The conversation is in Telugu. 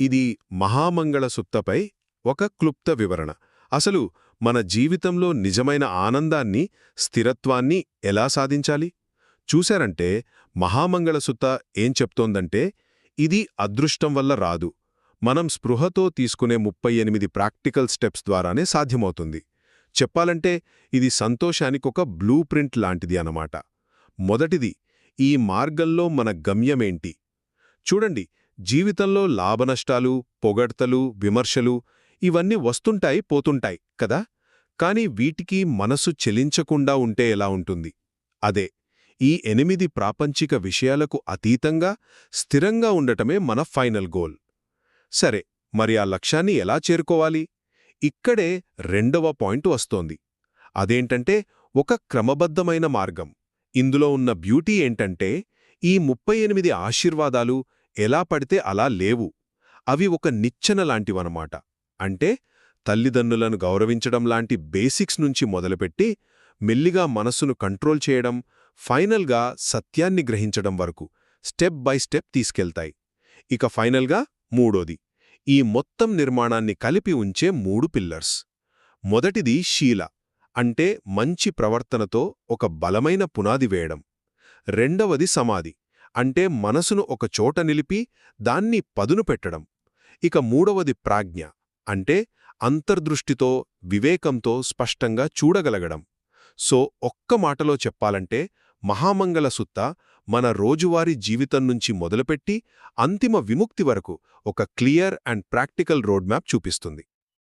ఇది మహామంగళ సుత్తపై ఒక క్లుప్త వివరణ. అసలు మన జీవితంలో నిజమైన ఆనందాన్ని స్థిరత్వాన్ని ఎలా సాధించాలి? చూశారంటే మహామంగళ సుత్త ఏం చెప్తోందంటే ఇది అదృష్టం వల్ల రాదు. మనం స్పృహతో తీసుకునే ముప్పై ఎనిమిది ప్రాక్టికల్ స్టెప్స్ ద్వారానే సాధ్యమవుతుంది. చెప్పాలంటే ఇది సంతోషానికొక బ్లూ ప్రింట్ లాంటిది అన్నమాట. మొదటిది ఈ మార్గంలో మన గమ్యమేంటి? చూడండి జీవితంలో లాభనష్టాలు పొగడ్తలు విమర్శలు ఇవన్నీ వస్తుంటాయి పోతుంటాయి కదా? కాని వీటికి మనసు చెలించకుండా ఉంటే ఎలా ఉంటుంది? అదే ఈ ఎనిమిది ప్రాపంచిక విషయాలకు అతీతంగా స్థిరంగా ఉండటమే మన ఫైనల్ గోల్. సరే మరి ఆ లక్ష్యాన్ని ఎలా చేరుకోవాలి? ఇక్కడే రెండవ పాయింట్ వస్తోంది. అదేంటంటే ఒక క్రమబద్ధమైన మార్గం. ఇందులో ఉన్న బ్యూటీ ఏంటంటే ఈ ముప్పై ఎనిమిది ఆశీర్వాదాలు ఎలా పడితే అలా లేవు. అవి ఒక నిచ్చెన లాంటివనమాట. అంటే తల్లిదండ్రులను గౌరవించడం లాంటి బేసిక్స్ నుంచి మొదలుపెట్టి మెల్లిగా మనస్సును కంట్రోల్ చేయడం ఫైనల్గా సత్యాన్ని గ్రహించడం వరకు స్టెప్ బై స్టెప్ తీసుకెళ్తాయి. ఇక ఫైనల్గా మూడోది. ఈ మొత్తం నిర్మాణాన్ని కలిపి ఉంచే మూడు పిల్లర్స్. మొదటిది శీల అంటే మంచి ప్రవర్తనతో ఒక బలమైన పునాది వేయడం. రెండవది సమాధి. అంటే మనసును ఒక చోట నిలిపి దాన్ని పదును పెట్టడం. ఇక మూడవది ప్రాజ్ఞ అంటే అంతర్దృష్టితో వివేకంతో స్పష్టంగా చూడగలగడం. సో ఒక్క మాటలో చెప్పాలంటే మహామంగళ సుత్త మన రోజువారీ జీవితం నుంచి మొదలుపెట్టి అంతిమ విముక్తి వరకు ఒక clear and practical road map చూపిస్తుంది.